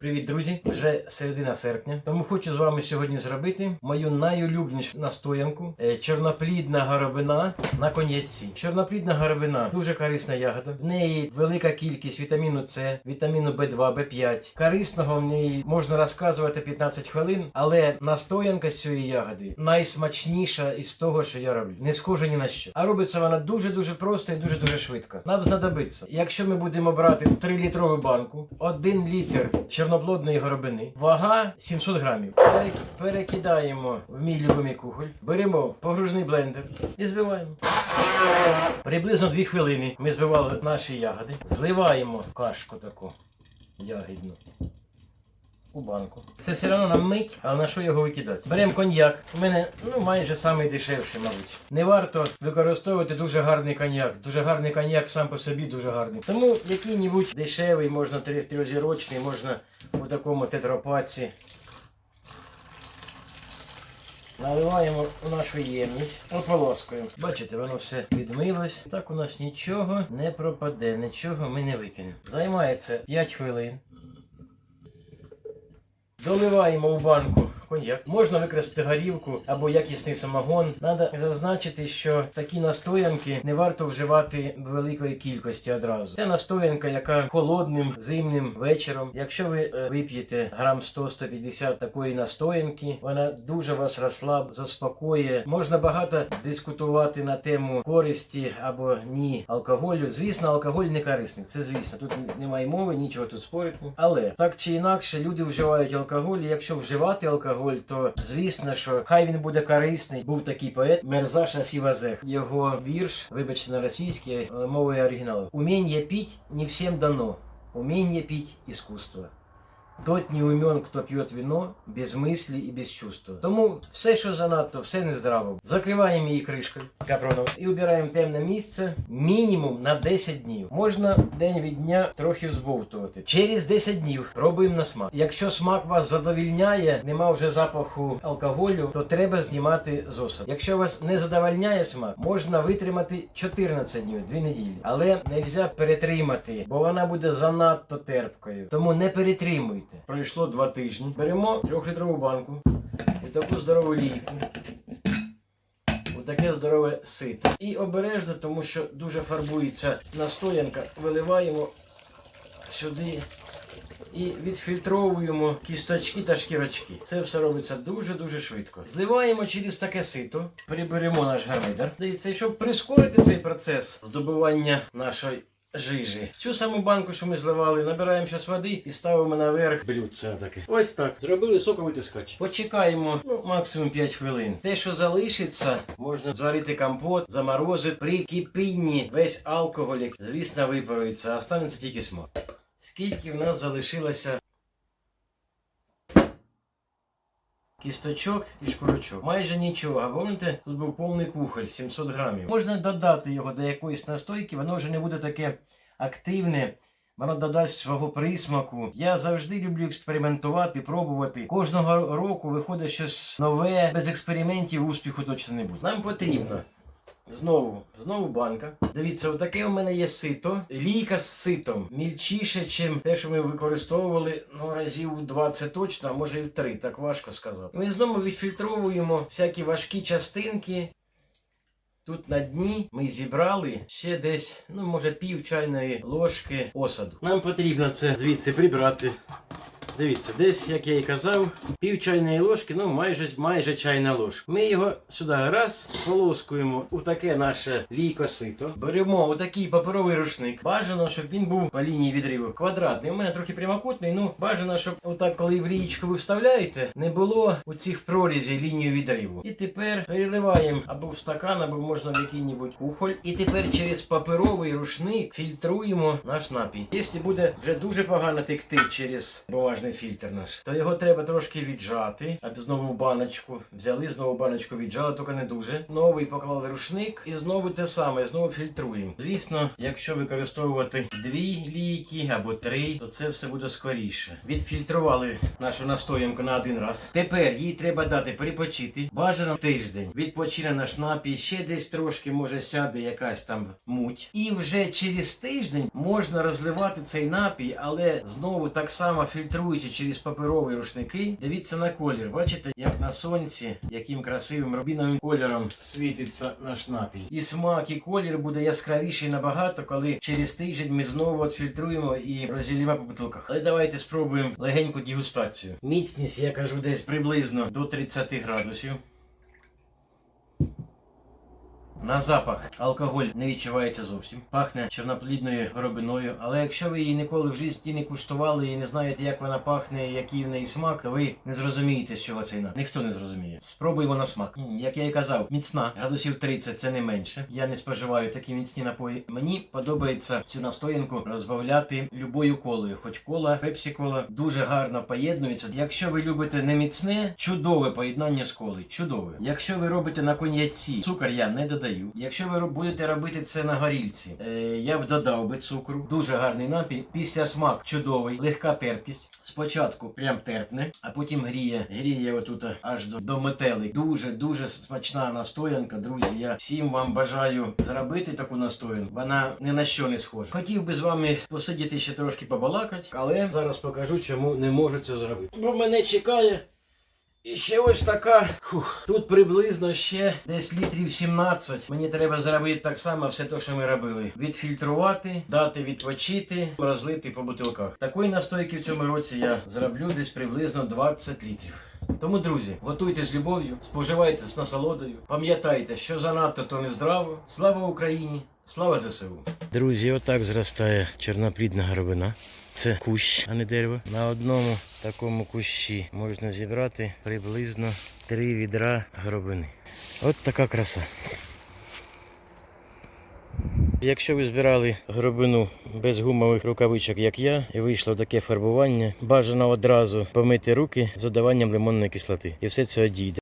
Привіт, друзі! Вже середина серпня. Тому хочу з вами сьогодні зробити мою найулюбленішу настоянку е, чорноплідна горобина на коньяці. Чорноплідна горобина дуже корисна ягода. В неї велика кількість вітаміну С, вітаміну В2, В5. Корисного в неї можна розказувати 15 хвилин, але настоянка з цієї ягоди найсмачніша із того, що я роблю. Не схожа ні на що. А робиться вона дуже дуже просто і дуже дуже швидко. Нам знадобиться, якщо ми будемо брати 3-літрову банку, 1 літр чорноплодної горобини, вага 700 грамів. Перек- Перекидаємо в мій любимий кухоль, беремо погружний блендер і збиваємо. Приблизно 2 хвилини ми збивали наші ягоди, зливаємо кашку таку ягідну. У банку. Це все одно нам мить, а на що його викидати? Беремо коньяк. У мене ну майже самий дешевший, мабуть. Не варто використовувати дуже гарний коньяк. Дуже гарний коньяк сам по собі дуже гарний. Тому який-небудь дешевий, можна трьохзірочний, можна у такому тетрапаці. Наливаємо у нашу ємність, ополоскуємо. Бачите, воно все відмилось. Так у нас нічого не пропаде, нічого ми не викинемо. Займає це 5 хвилин. Доливаємо в банку коньяк. Можна використати горілку або якісний самогон. Треба зазначити, що такі настоянки не варто вживати великої кількості одразу. Це настоянка, яка холодним зимним вечором. Якщо ви е, вип'єте грам 100-150 такої настоянки, вона дуже вас розслаб, заспокоює. Можна багато дискутувати на тему користі або ні алкоголю. Звісно, алкоголь не корисний. Це звісно. Тут немає мови, нічого тут спорити. Але так чи інакше, люди вживають алкоголь. І якщо вживати алкоголь, то звісно, що хай він буде корисний. Був такий поет Мерзаша Фівазех. Його вірш, вибачте на російській але мовою оригіналу. Уміння піть не всім дано. Уміння піть іскусство. Тот не умен, хто п'є вино, без мислі і без чувства. Тому все, що занадто, все нездраво. Закриваємо її кришкою капроном і обираємо темне місце мінімум на 10 днів. Можна день від дня трохи взбовтувати. Через 10 днів пробуємо на смак. Якщо смак вас задовільняє, нема вже запаху алкоголю, то треба знімати з осаду. Якщо вас не задовольняє смак, можна витримати 14 днів, 2 неділі. Але не можна перетримати, бо вона буде занадто терпкою. Тому не перетримуйте. Пройшло 2 тижні. Беремо 3-літрову банку і таку здорову лійку. Таке здорове сито. І обережно, тому що дуже фарбується настоянка, виливаємо сюди і відфільтровуємо кісточки та шкірочки. Це все робиться дуже-дуже швидко. Зливаємо через таке сито, приберемо наш гармидер. Дивіться, щоб прискорити цей процес здобування нашої жижі. Цю саму банку, що ми зливали, набираємо зараз води і ставимо наверх блюдце таке. Ось так. Зробили соковитискач. Почекаємо ну, максимум 5 хвилин. Те, що залишиться, можна зварити компот, заморозити. При кипінні весь алкоголік, звісно, випарується, а останеться тільки смак. Скільки в нас залишилося кісточок і шкурочок? Майже нічого. Пам'ятаєте, тут був повний кухоль 700 грамів. Можна додати його до якоїсь настойки, воно вже не буде таке активне. Воно додасть свого присмаку. Я завжди люблю експериментувати, пробувати. Кожного року виходить щось нове. Без експериментів успіху точно не буде. Нам потрібно Знову, знову банка. Дивіться, отаке у мене є сито. Лійка з ситом. Мільчіше, ніж те, що ми використовували ну, разів у 20 точно, а може і в 3, так важко сказати. Ми знову відфільтровуємо всякі важкі частинки. Тут на дні ми зібрали ще десь, ну може пів чайної ложки осаду. Нам потрібно це звідси прибрати. Дивіться, десь, як я і казав, пів чайної ложки, ну майже майже чайна ложка. Ми його сюди раз сполоскуємо у таке наше лійкосито. Беремо отакий паперовий рушник. Бажано, щоб він був по лінії відриву квадратний. У мене трохи прямокутний. Ну бажано, щоб отак, коли в лієчку ви вставляєте, не було у цих прорізів лінію відриву. І тепер переливаємо або в стакан, або можна в який-небудь кухоль. І тепер через паперовий рушник фільтруємо наш напій. Якщо буде вже дуже погано текти через бумажний фільтр наш, то його треба трошки віджати, аби знову в баночку. Взяли знову баночку віджали, тільки не дуже. Новий поклали рушник і знову те саме, знову фільтруємо. Звісно, якщо використовувати дві лійки або три, то це все буде скоріше. Відфільтрували нашу настоянку на один раз. Тепер їй треба дати перепочити. Бажано тиждень. Відпочине наш напій, ще десь трошки може сяде якась там муть. І вже через тиждень можна розливати цей напій, але знову так само фільтруючи фільтруються через паперові рушники. Дивіться на колір. Бачите, як на сонці, яким красивим рубіновим кольором світиться наш напій. І смак, і колір буде яскравіший набагато, коли через тиждень ми знову відфільтруємо і розілімо по бутилках. Але давайте спробуємо легеньку дегустацію. Міцність, я кажу, десь приблизно до 30 градусів. На запах алкоголь не відчувається зовсім. Пахне чорноплідною горобиною. Але якщо ви її ніколи в житті не куштували і не знаєте, як вона пахне, який в неї смак, то ви не зрозумієте, з чого напій. Ніхто не зрозуміє. Спробуємо на смак. Як я і казав, міцна, градусів 30 це не менше. Я не споживаю такі міцні напої. Мені подобається цю настоянку розбавляти любою колою, хоч кола, пепсі кола дуже гарно поєднується. Якщо ви любите не міцне, чудове поєднання з колою. Чудове. Якщо ви робите на коньяці, цукор я не додаю. Якщо ви будете робити це на горільці, е, я б додав би цукру. Дуже гарний напій. Після смак чудовий, легка терпкість. Спочатку прям терпне, а потім гріє. Гріє отут аж до, до метелик. Дуже дуже смачна настоянка. Друзі, я всім вам бажаю зробити таку настоянку. Вона ні на що не схожа. Хотів би з вами посидіти ще трошки побалакати, але зараз покажу, чому не можу це зробити. Бо мене чекає. І ще ось така. Фух, тут приблизно ще десь літрів 17. Мені треба зробити так само все те, що ми робили. Відфільтрувати, дати відпочити, розлити по бутилках. Такої настойки в цьому році я зроблю десь приблизно 20 літрів. Тому, друзі, готуйте з любов'ю, споживайте з насолодою. Пам'ятайте, що занадто то не здраво. Слава Україні! Слава ЗСУ! Друзі, отак зростає чорноплідна горобина. Це кущ, а не дерево. На одному такому кущі можна зібрати приблизно три відра горобини. От така краса. Якщо ви збирали горобину без гумових рукавичок, як я, і вийшло таке фарбування, бажано одразу помити руки з додаванням лимонної кислоти. І все це одійде.